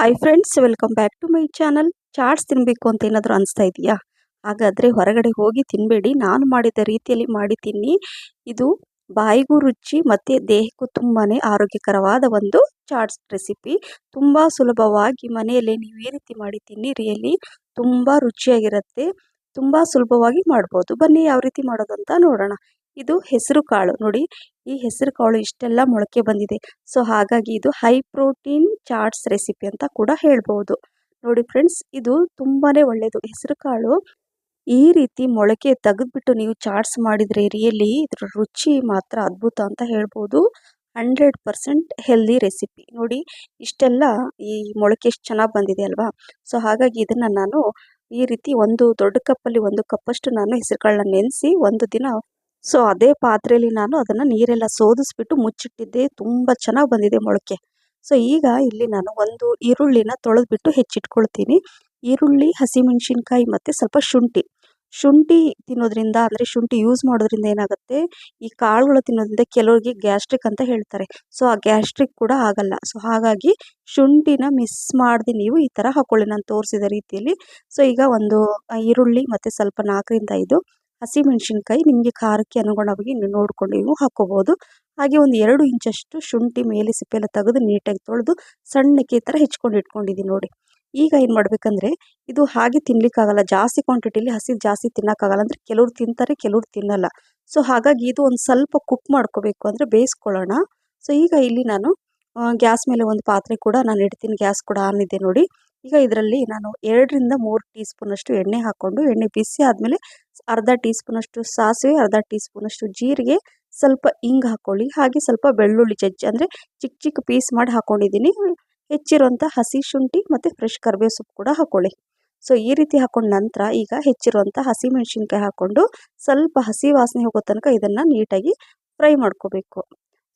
Hi friends welcome back to my channel chaats ತಿನ್ನಬೇಕು ಅಂತ ಏನಾದರೂ ಅನಿಸ್ತಾ ಇದೆಯಾ? ಹಾಗಾದರೆ ಹೊರಗಡೆ ಹೋಗಿ ತಿನ್ನಬೇಡಿ ನಾನು ಮಾಡಿದ ರೀತಿಯಲ್ಲಿ ಮಾಡಿ ತಿನ್ನಿ. ಇದು ಬಾಯಿಗೂ ರುಚಿ ಮತ್ತು ದೇಹಕ್ಕೂ ತುಂಬಾ ಆರೋಗ್ಯಕರವಾದ ಒಂದು ಚಾಟ್ಸ್ ರೆಸಿಪಿ. ತುಂಬ ಸುಲಭವಾಗಿ ಮನೆಯಲ್ಲೇ ನೀವು ಈ ರೀತಿ ಮಾಡಿ ತಿನ್ನಿ. ರಿಯಲಿ ತುಂಬ ರುಚಿಯಾಗಿರುತ್ತೆ. ತುಂಬ ಸುಲಭವಾಗಿ ಮಾಡ್ಬೋದು. ಬನ್ನಿ, ಯಾವ ರೀತಿ ಮಾಡೋದು ಅಂತ ನೋಡೋಣ. ಇದು ಹೆಸರು ಕಾಳು ನೋಡಿ ಈ ಹೆಸರು ಕಾಳು ಇಷ್ಟೆಲ್ಲ ಮೊಳಕೆ ಬಂದಿದೆ. ಸೊ, ಹಾಗಾಗಿ ಇದು ಹೈ ಪ್ರೋಟೀನ್ ಚಾಟ್ಸ್ ರೆಸಿಪಿ ಅಂತ ಕೂಡ ಹೇಳ್ಬೋದು. ನೋಡಿ ಫ್ರೆಂಡ್ಸ್, ಇದು ತುಂಬಾ ಒಳ್ಳೆಯದು ಹೆಸರು ಕಾಳು ಈ ರೀತಿ ಮೊಳಕೆ ತೆಗೆದ್ಬಿಟ್ಟು ನೀವು ಚಾಟ್ಸ್ ಮಾಡಿದರೆ ರಿಯಲಿ ಇದರ ರುಚಿ ಮಾತ್ರ ಅದ್ಭುತ ಅಂತ ಹೇಳ್ಬೋದು. Hundred percent healthy recipe. ನೋಡಿ, ಇಷ್ಟೆಲ್ಲ ಈ ಮೊಳಕೆ ಎಷ್ಟು ಚೆನ್ನಾಗಿ ಬಂದಿದೆ ಅಲ್ವಾ? ಸೊ, ಹಾಗಾಗಿ ಇದನ್ನು ನಾನು ಈ ರೀತಿ ಒಂದು ದೊಡ್ಡ ಕಪ್ಪಲ್ಲಿ ಒಂದು ಕಪ್ಪಷ್ಟು ನಾನು ಹೆಸರು ಕಾಳನ್ನ ನೆನೆಸಿ ಒಂದು ದಿನ ಸೊ ಅದೇ ಪಾತ್ರೆಯಲ್ಲಿ ನಾನು ಅದನ್ನು ನೀರೆಲ್ಲ ಸೋದಿಸ್ಬಿಟ್ಟು ಮುಚ್ಚಿಟ್ಟಿದ್ದೆ. ತುಂಬ ಚೆನ್ನಾಗಿ ಬಂದಿದೆ ಮೊಳಕೆ. ಸೊ ಈಗ ಇಲ್ಲಿ ನಾನು ಒಂದು ಈರುಳ್ಳಿನ ತೊಳೆದ್ಬಿಟ್ಟು ಹೆಚ್ಚಿಟ್ಕೊಳ್ತೀನಿ. ಈರುಳ್ಳಿ, ಹಸಿಮೆಣಸಿನ್ಕಾಯಿ ಮತ್ತು ಸ್ವಲ್ಪ ಶುಂಠಿ. ಶುಂಠಿ ತಿನ್ನೋದ್ರಿಂದ ಅಂದರೆ ಶುಂಠಿ ಯೂಸ್ ಮಾಡೋದ್ರಿಂದ ಏನಾಗುತ್ತೆ? ಈ ಕಾಳುಗಳು ತಿನ್ನೋದ್ರಿಂದ ಕೆಲವರಿಗೆ ಗ್ಯಾಸ್ಟ್ರಿಕ್ ಅಂತ ಹೇಳ್ತಾರೆ. ಸೊ ಆ ಗ್ಯಾಸ್ಟ್ರಿಕ್ ಕೂಡ ಆಗಲ್ಲ. ಸೊ ಹಾಗಾಗಿ ಶುಂಠಿನ ಮಿಸ್ ಮಾಡಿದೆ ನೀವು ಈ ಥರ ಹಾಕೊಳ್ಳಿ. ನಾನು ತೋರಿಸಿದ ರೀತಿಯಲ್ಲಿ. ಸೊ ಈಗ ಒಂದು ಈರುಳ್ಳಿ ಮತ್ತು ಸ್ವಲ್ಪ ನಾಲ್ಕರಿಂದ ಐದು ಹಸಿಮೆಣಸಿನ್ಕಾಯಿ ನಿಮಗೆ ಖಾರಕ್ಕೆ ಅನುಗುಣವಾಗಿ ನೀವು ನೋಡ್ಕೊಂಡು ನೀವು ಹಾಕ್ಕೋಬೋದು ಹಾಗೆ ಒಂದು ಎರಡು ಇಂಚಷ್ಟು ಶುಂಠಿ ಮೇಲೆ ಸಿಪ್ಪೆಲ್ಲ ತೆಗೆದು ನೀಟಾಗಿ ತೊಳೆದು ಸಣ್ಣಕ್ಕೆ ಈ ಥರ ಹೆಚ್ಕೊಂಡು ಇಟ್ಕೊಂಡಿದ್ದೀನಿ ನೋಡಿ. ಈಗ ಏನು ಮಾಡಬೇಕಂದ್ರೆ ಇದು ಹಾಗೆ ತಿನ್ಲಿಕ್ಕಾಗಲ್ಲ. ಜಾಸ್ತಿ ಕ್ವಾಂಟಿಟಿಲಿ ಹಸಿ ಜಾಸ್ತಿ ತಿನ್ನೋಕ್ಕಾಗಲ್ಲ. ಅಂದರೆ ಕೆಲವ್ರು ತಿಂತಾರೆ, ಕೆಲವ್ರು ತಿನ್ನಲ್ಲ. ಸೊ ಹಾಗಾಗಿ ಇದು ಒಂದು ಸ್ವಲ್ಪ ಕುಕ್ ಮಾಡ್ಕೋಬೇಕು ಅಂದರೆ ಬೇಯಿಸ್ಕೊಳ್ಳೋಣ. ಸೊ ಈಗ ಇಲ್ಲಿ ನಾನು ಗ್ಯಾಸ್ ಮೇಲೆ ಒಂದು ಪಾತ್ರೆ ಕೂಡ ನಾನು ಇಡ್ತೀನಿ. ಗ್ಯಾಸ್ ಕೂಡ ಆನ್ ಇದೆ ನೋಡಿ. ಈಗ ಇದರಲ್ಲಿ ನಾನು ಎರಡರಿಂದ ಮೂರು ಟೀ ಸ್ಪೂನಷ್ಟು ಎಣ್ಣೆ ಹಾಕ್ಕೊಂಡು, ಎಣ್ಣೆ ಬಿಸಿ ಆದಮೇಲೆ ಅರ್ಧ ಟೀ ಸ್ಪೂನಷ್ಟು ಸಾಸಿವೆ, ಅರ್ಧ ಟೀ ಸ್ಪೂನಷ್ಟು ಜೀರಿಗೆ, ಸ್ವಲ್ಪ ಹಿಂಗೆ ಹಾಕ್ಕೊಳ್ಳಿ. ಹಾಗೆ ಸ್ವಲ್ಪ ಬೆಳ್ಳುಳ್ಳಿ ಜಜ್ಜಿ, ಅಂದರೆ ಚಿಕ್ಕ ಚಿಕ್ಕ ಪೀಸ್ ಮಾಡಿ ಹಾಕ್ಕೊಂಡಿದ್ದೀನಿ ಹೆಚ್ಚಿರುವಂಥ ಹಸಿ ಶುಂಠಿ ಮತ್ತು ಫ್ರೆಶ್ ಕರಿಬೇವು ಸೊಪ್ಪು ಕೂಡ ಹಾಕ್ಕೊಳ್ಳಿ. ಸೊ, ಈ ರೀತಿ ಹಾಕೊಂಡ ನಂತರ ಈಗ ಹೆಚ್ಚಿರುವಂಥ ಹಸಿ ಮೆಣಸಿನ್ಕಾಯಿ ಹಾಕ್ಕೊಂಡು ಸ್ವಲ್ಪ ಹಸಿ ವಾಸನೆ ಹೋಗೋ ತನಕ ಇದನ್ನು ನೀಟಾಗಿ ಫ್ರೈ ಮಾಡ್ಕೋಬೇಕು.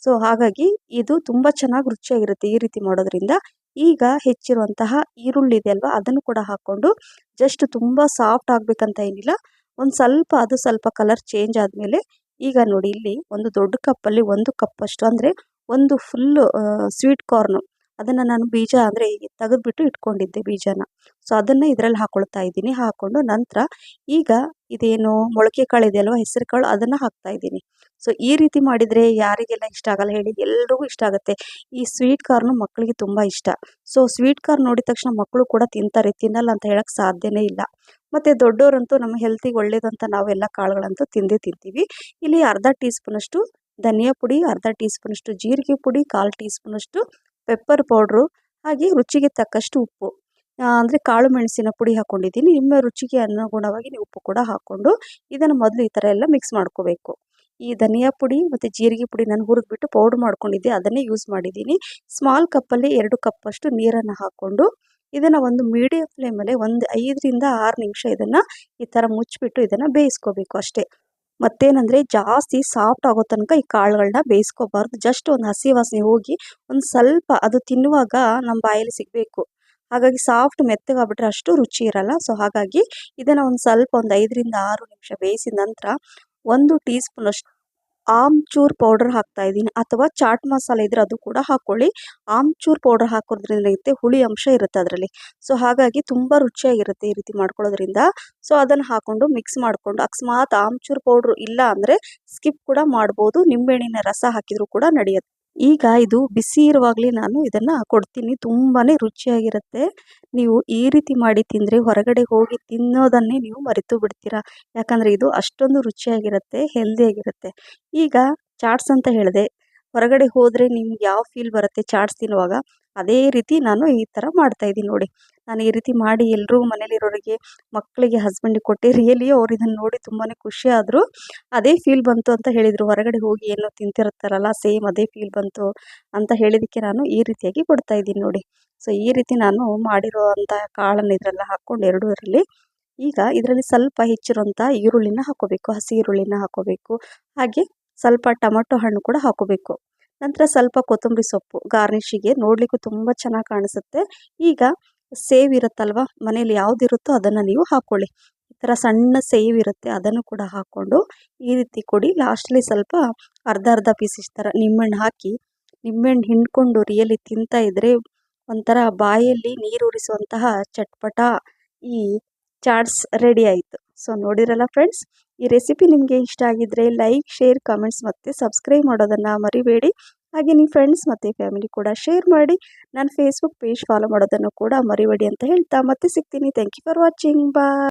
ಸೊ, ಹಾಗಾಗಿ ಇದು ತುಂಬ ಚೆನ್ನಾಗಿ ರುಚಿಯಾಗಿರುತ್ತೆ ಈ ರೀತಿ ಮಾಡೋದ್ರಿಂದ. ಈಗ ಹೆಚ್ಚಿರುವಂತಹ ಈರುಳ್ಳಿ ಇದೆ ಅಲ್ವಾ ಅದನ್ನು ಕೂಡ ಹಾಕ್ಕೊಂಡು ಜಸ್ಟ್ ತುಂಬ ಸಾಫ್ಟ್ ಆಗಬೇಕಂತ ಏನಿಲ್ಲ. ಒಂದು ಸ್ವಲ್ಪ, ಅದು ಸ್ವಲ್ಪ ಕಲರ್ ಚೇಂಜ್ ಆದಮೇಲೆ ಈಗ ನೋಡಿ ಇಲ್ಲಿ ಒಂದು ದೊಡ್ಡ ಕಪ್ಪಲ್ಲಿ ಒಂದು ಕಪ್ಪಷ್ಟು ಅಂದರೆ ಒಂದು ಫುಲ್ಲು ಸ್ವೀಟ್ ಕಾರ್ನು ಅದನ್ನು ನಾನು ಬೀಜ ಅಂದರೆ ತೆಗೆದುಬಿಟ್ಟು ಇಟ್ಕೊಂಡಿದ್ದೆ ಬೀಜನ. ಸೊ ಅದನ್ನು ಇದರಲ್ಲಿ ಹಾಕೊಳ್ತಾ ಇದ್ದೀನಿ. ಹಾಕ್ಕೊಂಡು ನಂತರ ಈಗ ಇದೇನು ಮೊಳಕೆ ಕಾಳು ಅಲ್ವಾ ಹೆಸರು ಕಾಳು ಅದನ್ನು ಹಾಕ್ತಾ ಇದ್ದೀನಿ. ಸೊ ಈ ರೀತಿ ಮಾಡಿದರೆ ಯಾರಿಗೆಲ್ಲ ಇಷ್ಟ ಆಗಲ್ಲ ಹೇಳಿ ಎಲ್ರಿಗೂ ಇಷ್ಟ ಆಗುತ್ತೆ. ಈ ಸ್ವೀಟ್ ಕಾರ್ನು ಮಕ್ಕಳಿಗೆ ತುಂಬ ಇಷ್ಟ. ಸೊ ಸ್ವೀಟ್ ಕಾರ್ ನೋಡಿದ ತಕ್ಷಣ ಮಕ್ಕಳು ಕೂಡ ತಿಂತಾರೆ, ತಿನ್ನಲ್ಲ ಅಂತ ಹೇಳಕ್ಕೆ ಸಾಧ್ಯನೇ ಇಲ್ಲ. ಮತ್ತು ದೊಡ್ಡವರಂತೂ ನಮ್ಮ ಹೆಲ್ತಿಗೆ ಒಳ್ಳೇದಂತ ನಾವೆಲ್ಲ ಕಾಳುಗಳಂತೂ ತಿಂದೇ ತಿಂತೀವಿ. ಇಲ್ಲಿ ಅರ್ಧ ಟೀ ಸ್ಪೂನಷ್ಟು ಧನಿಯಾ ಪುಡಿ, ಅರ್ಧ ಟೀ ಸ್ಪೂನಷ್ಟು ಜೀರಿಗೆ ಪುಡಿ, ಕಾಲು ಟೀ ಸ್ಪೂನಷ್ಟು ಪೆಪ್ಪರ್ ಪೌಡ್ರು ಹಾಗೆ ರುಚಿಗೆ ತಕ್ಕಷ್ಟು ಉಪ್ಪು. ಅಂದರೆ ಕಾಳು ಮೆಣಸಿನ ಪುಡಿ ಹಾಕ್ಕೊಂಡಿದ್ದೀನಿ ನಿಮ್ಮ ರುಚಿಗೆ ಅನುಗುಣವಾಗಿ ನೀವು ಉಪ್ಪು ಕೂಡ ಹಾಕ್ಕೊಂಡು ಇದನ್ನು ಮೊದಲು ಈ ಥರ ಎಲ್ಲ ಮಿಕ್ಸ್ ಮಾಡ್ಕೋಬೇಕು. ಈ ಧನಿಯಾ ಪುಡಿ ಮತ್ತು ಜೀರಿಗೆ ಪುಡಿ ನಾನು ಹುರಿದ್ಬಿಟ್ಟು ಪೌಡ್ರ್ ಮಾಡ್ಕೊಂಡಿದ್ದೆ, ಅದನ್ನೇ ಯೂಸ್ ಮಾಡಿದ್ದೀನಿ. ಸ್ಮಾಲ್ ಕಪ್ಪಲ್ಲಿ ಎರಡು ಕಪ್ಪಷ್ಟು ನೀರನ್ನು ಹಾಕ್ಕೊಂಡು ಇದನ್ನು ಒಂದು ಮೀಡಿಯಂ ಫ್ಲೇಮಲ್ಲಿ ಒಂದು ಐದರಿಂದ ಆರು ನಿಮಿಷ ಇದನ್ನು ಈ ಥರ ಮುಚ್ಚಿಬಿಟ್ಟು ಇದನ್ನು ಬೇಯಿಸ್ಕೋಬೇಕು ಅಷ್ಟೇ. ಮತ್ತೇನಂದರೆ ಜಾಸ್ತಿ ಸಾಫ್ಟ್ ಆಗೋ ತನಕ ಈ ಕಾಳುಗಳನ್ನ ಬೇಯಿಸ್ಕೋಬಾರ್ದು. ಜಸ್ಟ್ ಒಂದು ಹಸಿ ವಾಸನೆ ಹೋಗಿ ಒಂದು ಸ್ವಲ್ಪ ಅದು ತಿನ್ನುವಾಗ ನಮ್ಮ ಬಾಯಲ್ಲಿ ಸಿಗಬೇಕು. ಹಾಗಾಗಿ ಸಾಫ್ಟ್ ಮೆತ್ತಗಾಗ್ಬಿಟ್ರೆ ಅಷ್ಟು ರುಚಿ ಇರಲ್ಲ. ಸೊ ಹಾಗಾಗಿ ಇದನ್ನು ಒಂದು ಸ್ವಲ್ಪ ಒಂದು ಐದರಿಂದ ಆರು ನಿಮಿಷ ಬೇಯಿಸಿದ ನಂತರ ಒಂದು ಟೀ ಸ್ಪೂನಷ್ಟು ಆಮ್ಚೂರ್ ಪೌಡರ್ ಹಾಕ್ತಾ ಇದ್ದೀನಿ. ಅಥವಾ ಚಾಟ್ ಮಸಾಲೆ ಇದ್ರೆ ಅದು ಕೂಡ ಹಾಕ್ಕೊಳ್ಳಿ ಆಮ್ಚೂರ್ ಪೌಡರ್ ಹಾಕೋದ್ರಿಂದ ಇರುತ್ತೆ, ಹುಳಿ ಅಂಶ ಇರುತ್ತೆ ಅದರಲ್ಲಿ. ಸೊ ಹಾಗಾಗಿ ತುಂಬ ರುಚಿಯಾಗಿರುತ್ತೆ ಈ ರೀತಿ ಮಾಡ್ಕೊಳ್ಳೋದ್ರಿಂದ. ಸೊ ಅದನ್ನು ಹಾಕ್ಕೊಂಡು ಮಿಕ್ಸ್ ಮಾಡಿಕೊಂಡು ಅಕಸ್ಮಾತ್ ಆಮ್ಚೂರ್ ಪೌಡ್ರು ಇಲ್ಲ ಅಂದರೆ ಸ್ಕಿಪ್ ಕೂಡ ಮಾಡ್ಬೋದು. ನಿಂಬೆಹಣ್ಣಿನ ರಸ ಹಾಕಿದರೂ ಕೂಡ ನಡೆಯುತ್ತೆ. ಈಗ ಇದು ಬಿಸಿ ಇರುವಾಗಲೇ ನಾನು ಇದನ್ನು ಕೊಡ್ತೀನಿ. ತುಂಬಾ ರುಚಿಯಾಗಿರುತ್ತೆ. ನೀವು ಈ ರೀತಿ ಮಾಡಿ ತಿಂದರೆ ಹೊರಗಡೆ ಹೋಗಿ ತಿನ್ನೋದನ್ನೇ ನೀವು ಮರೆತು ಬಿಡ್ತೀರಾ? ಯಾಕಂದರೆ ಇದು ಅಷ್ಟೊಂದು ರುಚಿಯಾಗಿರುತ್ತೆ, ಹೆಲ್ದಿಯಾಗಿರುತ್ತೆ. ಈಗ ಚಾಟ್ಸ್ ಅಂತ ಹೇಳಿದೆ. ಹೊರಗಡೆ ಹೋದರೆ ನಿಮ್ಗೆ ಯಾವ ಫೀಲ್ ಬರುತ್ತೆ ಚಾಟ್ಸ್ ತಿನ್ನುವಾಗ? ಅದೇ ರೀತಿ ನಾನು ಈ ಥರ ಮಾಡ್ತಾಯಿದ್ದೀನಿ ನೋಡಿ. ನಾನು ಈ ರೀತಿ ಮಾಡಿ ಎಲ್ಲರೂ ಮನೇಲಿರೋರಿಗೆ ಮಕ್ಕಳಿಗೆ ಹಸ್ಬೆಂಡಿಗೆ ಕೊಟ್ಟೆ. ರಿಯಲಿ ಅವ್ರು ಇದನ್ನು ನೋಡಿ ತುಂಬಾ ಖುಷಿ ಆದರು. ಅದೇ ಫೀಲ್ ಬಂತು ಅಂತ ಹೇಳಿದರು. ಹೊರಗಡೆ ಹೋಗಿ ಏನೋ ತಿಂತಿರ್ತಾರಲ್ಲ ಸೇಮ್ ಅದೇ ಫೀಲ್ ಬಂತು ಅಂತ ಹೇಳಿದ್ದಕ್ಕೆ ನಾನು ಈ ರೀತಿಯಾಗಿ ಕೊಡ್ತಾಯಿದ್ದೀನಿ ನೋಡಿ. ಸೊ ಈ ರೀತಿ ನಾನು ಮಾಡಿರೋ ಅಂಥ ಕಾಳನ್ನು ಇದರೆಲ್ಲ ಹಾಕ್ಕೊಂಡು ಎರಡೂ ಇದರಲ್ಲಿ ಈಗ ಇದರಲ್ಲಿ ಸ್ವಲ್ಪ ಹೆಚ್ಚಿರುವಂಥ ಈರುಳ್ಳಿನ ಹಾಕೋಬೇಕು. ಹಸಿ ಈರುಳ್ಳಿನ ಹಾಕೋಬೇಕು. ಹಾಗೆ ಸ್ವಲ್ಪ ಟೊಮಟೊ ಹಣ್ಣು ಕೂಡ ಹಾಕೋಬೇಕು. ನಂತರ ಸ್ವಲ್ಪ ಕೊತ್ತಂಬರಿ ಸೊಪ್ಪು ಗಾರ್ನಿಶಿಗೆ ನೋಡಲಿಕ್ಕೂ ತುಂಬ ಚೆನ್ನಾಗಿ ಕಾಣಿಸುತ್ತೆ. ಈಗ ಸೇವ್ ಇರುತ್ತಲ್ವ? ಮನೇಲಿ ಯಾವುದಿರುತ್ತೋ ಅದನ್ನು ನೀವು ಹಾಕ್ಕೊಳ್ಳಿ ಈ ಥರ ಸಣ್ಣ ಸೇವ್ ಇರುತ್ತೆ, ಅದನ್ನು ಕೂಡ ಹಾಕ್ಕೊಂಡು ಈ ರೀತಿ ಕೊಡಿ. ಲಾಸ್ಟಲ್ಲಿ ಸ್ವಲ್ಪ ಅರ್ಧ ಅರ್ಧ ಪೀಸ್ ಥರ ನಿಂಬೆಹಣ್ಣು ಹಾಕಿ ನಿಂಬೆಹಣ್ಣು ಹಿಂಡ್ಕೊಂಡು ರಿಯಲಿ ತಿಂತಾ ಇದ್ದರೆ ಒಂಥರ ಬಾಯಲ್ಲಿ ನೀರು ಉರಿಸುವಂತಹ ಚಟ್ಪಟ ಈ ಚಾಟ್ಸ್ ರೆಡಿ ಆಯಿತು. ಸೊ ನೋಡಿರಲ್ಲ ಫ್ರೆಂಡ್ಸ್ ಈ ರೆಸಿಪಿ ನಿಮಗೆ ಇಷ್ಟ ಆಗಿದ್ದರೆ ಲೈಕ್ ಶೇರ್ ಕಮೆಂಟ್ಸ್ ಮತ್ತು ಸಬ್ಸ್ಕ್ರೈಬ್ ಮಾಡೋದನ್ನು ಮರಿಬೇಡಿ. ಹಾಗೆ ನಿಮ್ಮ ಫ್ರೆಂಡ್ಸ್ ಮತ್ತು ಫ್ಯಾಮಿಲಿ ಕೂಡ ಶೇರ್ ಮಾಡಿ ನನ್ನ ಫೇಸ್ಬುಕ್ ಪೇಜ್ ಫಾಲೋ ಮಾಡೋದನ್ನು ಕೂಡ ಮರಿಬೇಡಿ ಅಂತ ಹೇಳ್ತಾ ಮತ್ತೆ ಸಿಗ್ತೀನಿ. Thank you for watching bye